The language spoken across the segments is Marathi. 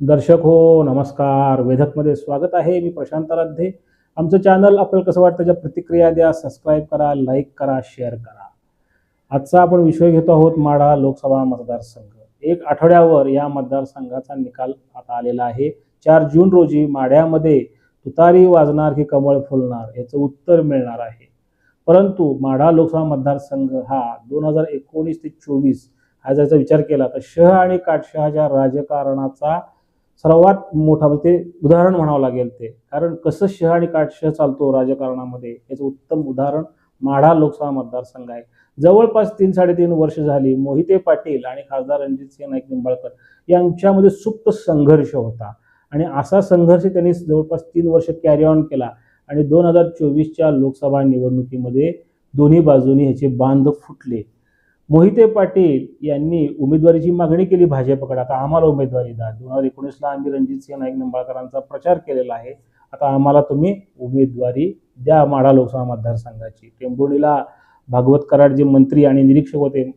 दर्शक हो नमस्कार. वेधकमध्ये स्वागत आहे. मी प्रशांत राध्ये आमचं चॅनल आपल्याला कसं वाटतं? त्याच्या प्रतिक्रिया द्या सबस्क्राईब करा लाईक करा शेअर करा. आजचा आपण विषय घेतो आहोत माढा लोकसभा मतदारसंघ. एक आठवड्यावर या मतदारसंघाचा निकाल आता आलेला आहे. चार जून रोजी माढ्यामध्ये तुतारी वाजणार की कमळ फुलणार याचं उत्तर मिळणार आहे. परंतु माढा लोकसभा मतदारसंघ हा दोन हजार एकोणीस ते चोवीस हा जर विचार केला तर शह आणि काटशहाच्या राजकारणाचा सर्वात मोठा म्हणजे ते उदाहरण म्हणावं लागेल ते. कारण कसं शह आणि काटशह चालतो राजकारणामध्ये याचं उत्तम उदाहरण माढा लोकसभा मतदारसंघ आहे. जवळपास तीन साडेतीन वर्ष झाली मोहिते पाटील आणि खासदार रणजितसिंह नाईक निंबाळकर यांच्यामध्ये सुप्त संघर्ष होता. आणि असा संघर्ष त्यांनी जवळपास तीन वर्ष कॅरी ऑन केला. आणि दोन हजार चोवीसच्या लोकसभा निवडणुकीमध्ये दोन्ही बाजूनी ह्याचे बांध फुटले. मोहिते पाटील यांनी उमेदवारीची मागणी केली भाजपकडे. आता आम्हाला उमेदवारी द्या. दोन हजार एकोणीसला आम्ही रणजितसिंह नाईक निंबाळकरांचा प्रचार केलेला आहे. आता आम्हाला तुम्ही उमेदवारी द्या माढा लोकसभा मतदारसंघाची. टेंभुर्णीला भागवत कराड जे मंत्री आणि निरीक्षक होते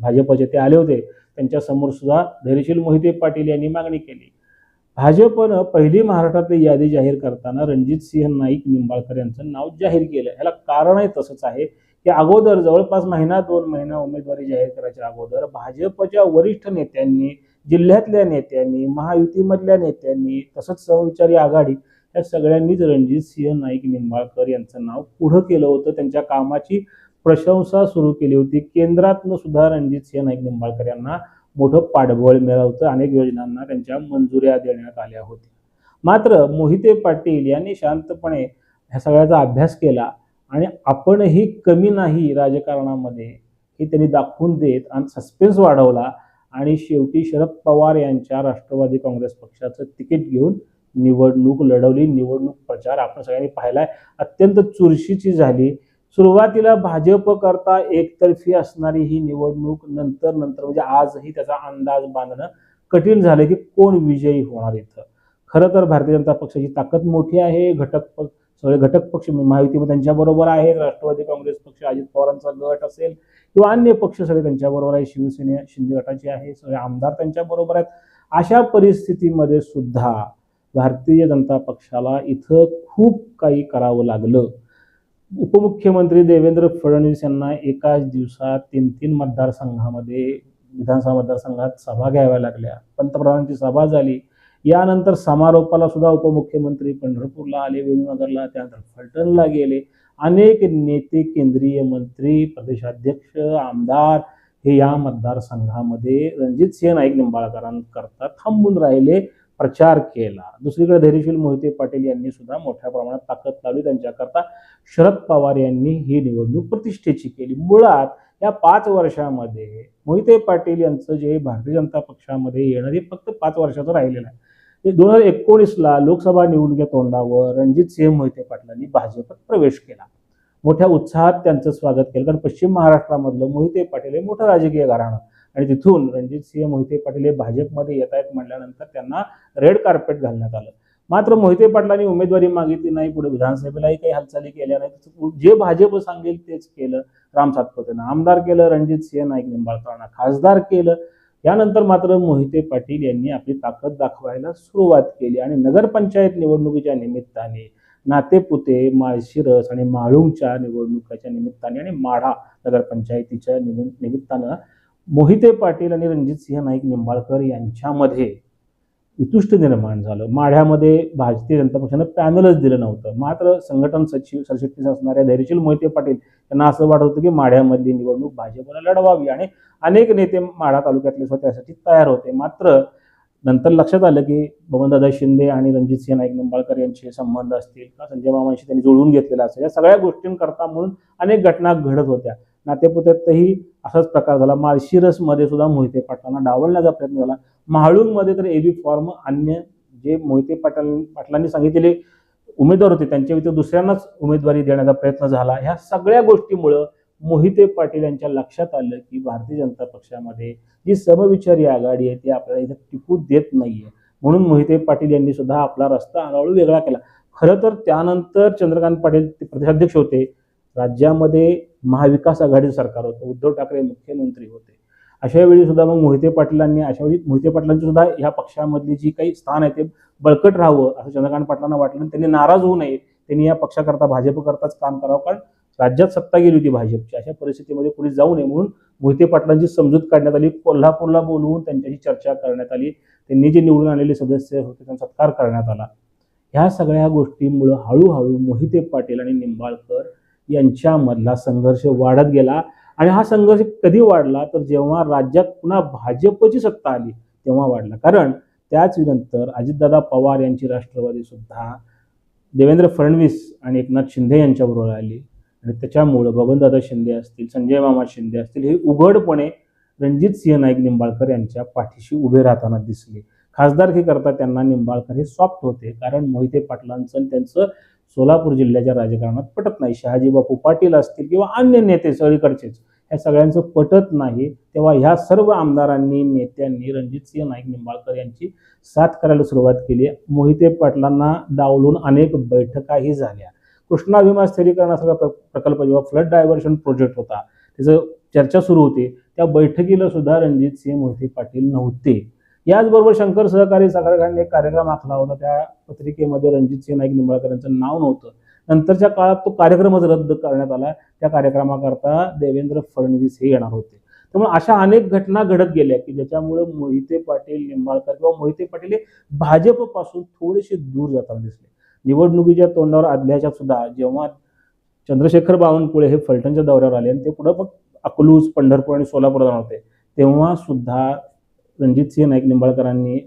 भाजपचे ते आले होते. त्यांच्यासमोर सुद्धा धैर्यशील मोहिते पाटील यांनी मागणी केली. भाजपनं पहिली महाराष्ट्रातली यादी जाहीर करताना रणजितसिंह नाईक निंबाळकर यांचं नाव जाहीर केलं. याला कारणही तसंच आहे. की अगोदर जवळपास महिना दोन महिना उमेदवारी जाहीर करायच्या अगोदर भाजपच्या वरिष्ठ नेत्यांनी जिल्ह्यातल्या नेत्यांनी महायुतीमधल्या नेत्यांनी तसंच सहविचारी आघाडी या सगळ्यांनीच रणजित सिंह नाईक निंबाळकर यांचं नाव पुढं केलं होतं. त्यांच्या कामाची प्रशंसा सुरू केली होती. केंद्रातनं सुद्धा रणजित सिंह नाईक निंबाळकर यांना मोठं पाठबळ मिळालं होतं अनेक योजनांना त्यांच्या मंजुऱ्या देण्यात आल्या होत्या. मात्र मोहिते पाटील यांनी शांतपणे ह्या सगळ्याचा अभ्यास केला. आणि आपणही कमी नाही राजकारणामध्ये हे त्यांनी दाखवून देत आणि सस्पेन्स वाढवला. आणि शेवटी शरद पवार यांच्या राष्ट्रवादी काँग्रेस पक्षाचं तिकीट घेऊन निवडणूक लढवली. निवडणूक प्रचार आपण सगळ्यांनी पाहिलाय. अत्यंत चुरशीची झाली. सुरुवातीला भाजप करता एकतर्फी असणारी ही निवडणूक नंतर नंतर म्हणजे आजही त्याचा अंदाज बांधणं कठीण झालं की कोण विजयी होणार इथं. खरं तर भारतीय जनता पक्षाची ताकद मोठी आहे. घटक पक्ष सगळे घटक पक्ष महायुतीमध्ये त्यांच्याबरोबर आहेत राष्ट्रवादी काँग्रेस पक्ष अजित पवारांचा गट असेल किंवा अन्य पक्ष सगळे त्यांच्याबरोबर आहे शिवसेने शिंदे गटाचे आहे सगळे आमदार त्यांच्याबरोबर आहेत. अशा परिस्थितीमध्ये सुद्धा भारतीय जनता पक्षाला इथं खूप काही करावं लागलं. उपमुख्यमंत्री देवेंद्र फडणवीस यांना एकाच दिवसात तीन तीन मतदारसंघामध्ये विधानसभा मतदारसंघात सभा घ्याव्या लागल्या. पंतप्रधानांची सभा झाली. यानंतर समारोपाला सुद्धा उपमुख्यमंत्री पंढरपूरला आले वेणुनगरला त्यानंतर फलटणला गेले. अनेक नेते केंद्रीय मंत्री प्रदेशाध्यक्ष आमदार हे या मतदारसंघामध्ये रणजित सिंह नाईक निंबाळकरांकरता थांबून राहिले प्रचार केला. दुसरीकडे धैर्यशील मोहिते पाटील यांनी सुद्धा मोठ्या प्रमाणात ताकद लावली. त्यांच्याकरता शरद पवार यांनी ही निवडणूक प्रतिष्ठेची केली. मुळात या पाच वर्षामध्ये मोहिते पाटील यांचं जे भारतीय जनता पक्षामध्ये येणं हे फक्त पाच वर्षाचं राहिलेलं आहे. म्हणजे दोन हजार एकोणीसला लोकसभा निवडणुकीच्या तोंडावर रणजित सिंह मोहिते पाटलांनी भाजपात प्रवेश केला. मोठ्या उत्साहात त्यांचं स्वागत केलं. कारण पश्चिम महाराष्ट्रामधलं मोहिते पाटील हे मोठं राजकीय घराणं. आणि तिथून रणजित सिंह मोहिते पाटील हे भाजपमध्ये येत आहेत म्हटल्यानंतर त्यांना रेड कार्पेट घालण्यात आलं. मात्र मोहिते पाटलांनी उमेदवारी मागितली नाही. पुढे विधानसभेलाही काही हालचाली केल्या नाही जे भाजप सांगेल तेच केलं राम सातपुतेनं. आमदार केलं रणजित सिंह नाईक निंबाळकरांना. खासदार केलं यानंतर मात्र मोहिते पाटील यांनी आपली ताकद दाखवायला सुरुवात केली आणि नगरपंचायत निवडणुकीच्या निमित्ताने नातेपुते माळशिरस आणि माळुंगच्या निवडणुकीच्या निमित्ताने आणि माढा नगरपंचायतीच्या निमित्तानं मोहिते पाटील आणि रणजित सिंह नाईक निंबाळकर यांच्यामध्ये वितुष्ट निर्माण झालं. माढ्यामध्ये भारतीय जनता पक्षानं पॅनलच दिलं नव्हतं. मात्र संघटन सचिव सरचिटणीस असणाऱ्या धैर्यशील मोहिते पाटील यांना असं वाटत होतं की माढ्यामधली निवडणूक भाजपला लढवावी आणि अनेक नेते माढा तालुक्यातले स्वतःसाठी त्यासाठी तयार होते. मात्र नंतर लक्षात आलं की बबनदादा शिंदे आणि रणजित सिंह नाईक निंबाळकर यांचे संबंध असतील किंवा संजय मामांशी त्यांनी जुळवून घेतलेला असेल या सगळ्या गोष्टींकरता म्हणून अनेक घटना घडत होत्या. नातेपुत्यातही असाच प्रकार झाला. माळशिरसमध्ये सुद्धा मोहिते पाटलांना डावलण्याचा प्रयत्न झाला. महाळूंमध्ये तर एबी फॉर्म अन्य जे मोहिते पाटल पाटलांनी सांगितलेले उमेदवार होते त्यांच्या व्यतिरिक्त दुसऱ्यांनाच उमेदवारी देण्याचा प्रयत्न झाला. ह्या सगळ्या गोष्टीमुळं मोहिते पाटील यांच्या लक्षात आलं की भारतीय जनता पक्षामध्ये जी समविचारी आघाडी आहे ती आपल्याला इथं टिकू देत नाहीये. म्हणून मोहिते पाटील यांनी सुद्धा आपला रस्ता हळूहळू वेगळा केला. खरं तर त्यानंतर चंद्रकांत पाटील ते प्रदेशाध्यक्ष होते. राज्यामध्ये महाविकास आघाडीचं सरकार होतं उद्धव ठाकरे मुख्यमंत्री होते. अशा वेळी सुद्धा मग मोहिते पाटलांनी अशा वेळी मोहिते पाटलांची सुद्धा ह्या पक्षामधली जी काही स्थान आहे ते बळकट राहावं असं चंद्रकांत पाटलांना वाटलं. आणि त्यांनी नाराज होऊ नये. त्यांनी या पक्षाकरता भाजपकरताच काम करावं. कारण राज्यात सत्ता गेली होती भाजपची. अशा परिस्थितीमध्ये पुढे जाऊ नये म्हणून मोहिते पाटलांची समजूत काढण्यात आली. कोल्हापूरला बोलवून त्यांच्याशी चर्चा करण्यात आली. त्यांनी जे निवडून आलेले सदस्य होते त्यांचा सत्कार करण्यात आला. ह्या सगळ्या गोष्टीमुळं हळूहळू मोहिते पाटील आणि निंबाळकर यांच्यामधला संघर्ष वाढत गेला. आणि हा संघर्ष कधी वाढला? तर जेव्हा राज्यात पुन्हा भाजपची सत्ता आली तेव्हा वाढला. कारण त्याच नंतर अजितदादा पवार यांची राष्ट्रवादी सुद्धा देवेंद्र फडणवीस आणि एकनाथ शिंदे यांच्याबरोबर आली. आणि त्याच्यामुळं बबनदादा शिंदे असतील संजय मामा शिंदे असतील हे उघडपणे रणजित सिंह नाईक निंबाळकर यांच्या पाठीशी उभे राहताना दिसले. खासदारकी करता त्यांना निंबाळकर हे सॉफ्ट होते. कारण मोहिते पाटलांचं आणि त्यांचं सोलापूर जिल्ह्याच्या राजकारणात पटत नाही. शहाजी बापू पाटील असतील किंवा अन्य नेते सगळीकडचेच या सगळ्यांचं पटत नाही. तेव्हा ह्या सर्व आमदारांनी नेत्यांनी रणजितसिंह नाईक निंबाळकर यांची साथ करायला सुरुवात केली. मोहिते पाटलांना डावलून अनेक बैठकाही झाल्या. कृष्णा भीमा स्थिरीकरणासारखा प्र- प्रकल्प जेव्हा फ्लड डायव्हर्शन प्रोजेक्ट होता त्याचं चर्चा सुरू होती. त्या बैठकीला सुद्धा रणजितसिंह मोहिते पाटील नव्हते. याचबरोबर शंकर सहकारी सागरखांनी एक कार्यक्रम आखला होता. त्या पत्रिकेमध्ये रणजितसिंह नाईक निंबाळकर यांचं नाव नव्हतं. नंतरच्या काळात तो कार्यक्रमच रद्द करण्यात आला. त्या कार्यक्रमाकरता देवेंद्र फडणवीस हे येणार होते. त्यामुळे अशा अनेक घटना घडत गेल्या की ज्याच्यामुळे मोहिते पाटील निंबाळकर किंवा मोहिते पाटील हे भाजपपासून थोडेसे दूर जाताना दिसले. निवडणुकीच्या तोंडावर आदल्याच्या सुद्धा जेव्हा चंद्रशेखर बावनकुळे हे फलटणच्या दौऱ्यावर आले आणि ते पुढं मग अकलूज पंढरपूर आणि सोलापूर जाणार होते तेव्हा सुद्धा रणजितसिंह नाईक निंबाळकरांनी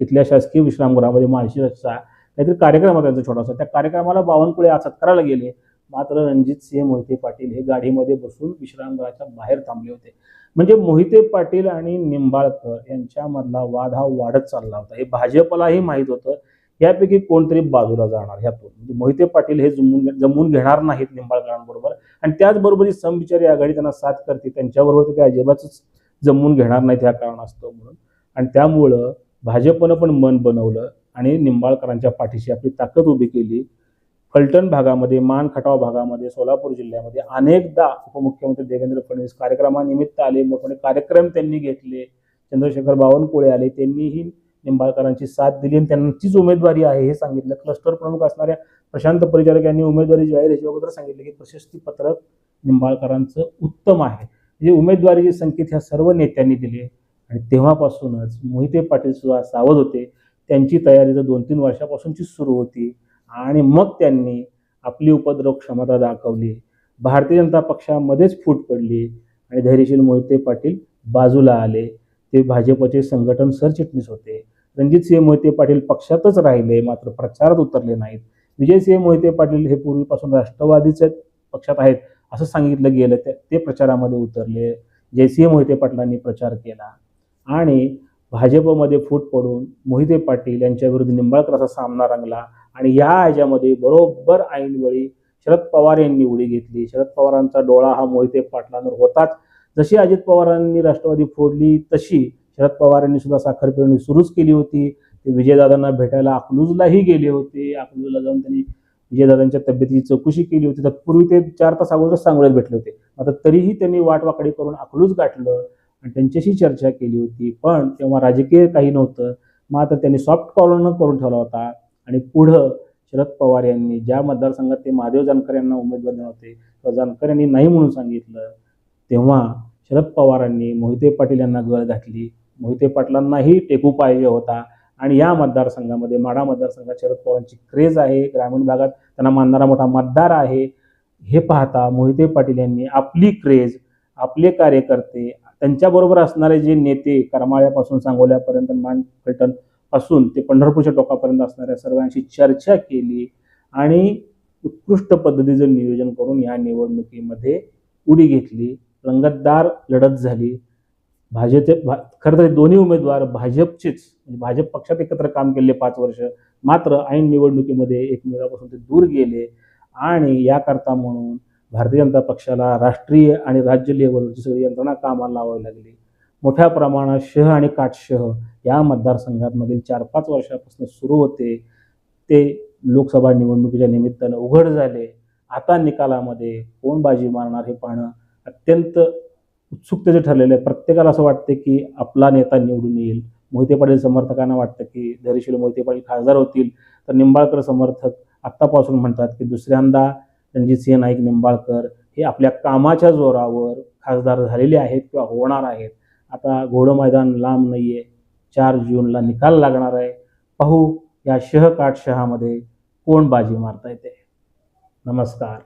तिथल्या शासकीय विश्रामगृहामध्ये माळशिरसचा काहीतरी कार्यक्रम होता त्यांचा छोटासा. त्या कार्यक्रमाला बावनकुळे आज सत्काराला गेले. मात्र रणजितसिंह मोहिते पाटील हे गाडीमध्ये बसून विश्रामगृहाच्या बाहेर थांबले होते. म्हणजे मोहिते पाटील आणि निंबाळकर यांच्यामधला वाद हा वाढत चालला होता. हे भाजपलाही माहीत होतं. यापैकी कोणतरी बाजूला जाणार ह्यातून. म्हणजे मोहिते पाटील हे जमून जमून घेणार नाहीत निंबाळकरांबरोबर. आणि त्याचबरोबर ही समविचारी आघाडी त्यांना साथ करते त्यांच्याबरोबर ते अजिबातच जमवून घेणार नाहीत ह्या कारणास्तव म्हणून. आणि त्यामुळं भाजपनं पण मन बनवलं आणि निंबाळकरांच्या पाठीशी आपली ताकद उभी केली. फलटण भागामध्ये मान खटाव भागामध्ये सोलापूर जिल्ह्यामध्ये अनेकदा उपमुख्यमंत्री देवेंद्र फडणवीस कार्यक्रमानिमित्त आले मोठमोठे कार्यक्रम त्यांनी घेतले. चंद्रशेखर बावनकुळे आले त्यांनीही निंबाळकरांची साथ दिली आणि त्यांचीच उमेदवारी आहे हे सांगितलं. क्लस्टर प्रमुख असणाऱ्या प्रशांत परिचारक यांनी उमेदवारी जाहीर याच्या अगोदर सांगितलं की प्रशस्ती पत्रक निंबाळकरांचं उत्तम आहे. जे उमेदवारीचे संकेत ह्या सर्व नेत्यांनी दिले. आणि तेव्हापासूनच मोहिते पाटील सुद्धा सावध होते. त्यांची तयारी तर दोन तीन वर्षापासूनची सुरू होती. आणि मग त्यांनी आपली उपद्रव क्षमता दाखवली. भारतीय जनता पक्षामध्येच फूट पडली आणि धैर्यशील मोहिते पाटील बाजूला आले. ते भाजपचे संघटन सरचिटणीस होते. रणजितसिंह मोहिते पाटील पक्षातच राहिले मात्र प्रचारात उतरले नाहीत. विजयसिंह मोहिते पाटील हे पूर्वीपासून राष्ट्रवादीचे पक्षात आहेत. असं सांगितलं गेलं ते ते प्रचारामध्ये उतरले. जयसिंह मोहिते पाटलांनी प्रचार केला. आणि भाजपमध्ये फूट पडून मोहिते पाटील यांच्या विरुद्ध निंबाळकराचा सामना रंगला. आणि या ह्याच्यामध्ये बरोबर ऐनवेळी शरद पवार यांनी उडी घेतली. शरद पवारांचा डोळा हा मोहिते पाटलांवर होताच. जशी अजित पवारांनी राष्ट्रवादी फोडली तशी शरद पवार यांनी सुद्धा साखर पेरणी सुरूच केली होती. ते विजयदादांना भेटायला अकलूजलाही गेले होते. अकलूजला जाऊन त्यांनी विजयदादांच्या तब्येतीची चौकशी केली होती. तत्पूर्वी ते चार तास अगोदर सांगोल्यात भेटले होते. आता तरीही त्यांनी वाटवाकडी करून अकलूज गाठलं आणि त्यांच्याशी चर्चा केली होती. पण तेव्हा राजकीय काही नव्हतं. मात्र त्यांनी सॉफ्ट कॉर्नर करून ठेवला होता. आणि पुढं शरद पवार यांनी ज्या मतदारसंघात ते महादेव जानकर यांना उमेदवार देणार होते तर जानकर यांनी नाही म्हणून सांगितलं तेव्हा शरद पवारांनी मोहिते पाटील यांना गळ घातली. मोहिते पाटलांनाही टेकू पाहिजे होता. आणि या मतदारसंघामध्ये माढा मतदारसंघात शरद पवारांची क्रेज आहे. ग्रामीण भागात त्यांना मानणारा मोठा मतदार आहे. हे पाहता मोहिते पाटील यांनी आपली क्रेज आपले कार्यकर्ते त्यांच्याबरोबर असणारे जे नेते करमाळ्यापासून सांगोल्यापर्यंत मान फलटणपासून ते पंढरपूरच्या टोकापर्यंत असणाऱ्या सर्वांशी चर्चा केली आणि उत्कृष्ट पद्धतीचं नियोजन करून या निवडणुकीमध्ये उडी घेतली. रंगतदार लढत झाली. भाजपचे भा खरं तर दोन्ही उमेदवार भाजपचेच म्हणजे भाजप पक्षात एकत्र काम केले पाच वर्ष मात्र ऐन निवडणुकीमध्ये एकमेकापासून ते दूर गेले. आणि याकरता म्हणून भारतीय जनता पक्षाला राष्ट्रीय आणि राज्य लेवलवरची सगळी यंत्रणा कामाला लावावी लागली. मोठ्या प्रमाणात शह आणि काटशह या मतदारसंघात मधील चार पाच वर्षापासून सुरू होते. ते लोकसभा निवडणुकीच्या निमित्तानं उघड झाले. आता निकालामध्ये कोण बाजी मारणार हे पाहणं अत्यंत उत्सुकतेचे ठरलेलं आहे. प्रत्येकाला असं वाटतं की आपला नेता निवडून येईल. मोहिते पाटील समर्थकांना वाटतं की धैर्यशील मोहिते पाटील खासदार होतील. तर निंबाळकर समर्थक आत्तापासून म्हणतात की दुसऱ्यांदा रणजितसिंह नाईक निंबाळकर हे आपल्या कामाच्या जोरावर खासदार झालेले आहेत किंवा होणार आहेत. आता घोडं मैदान लांब नाही आहे चार जूनला निकाल लागणार आहे. पाहू या शह शहामध्ये कोण बाजी मारता येते. नमस्कार.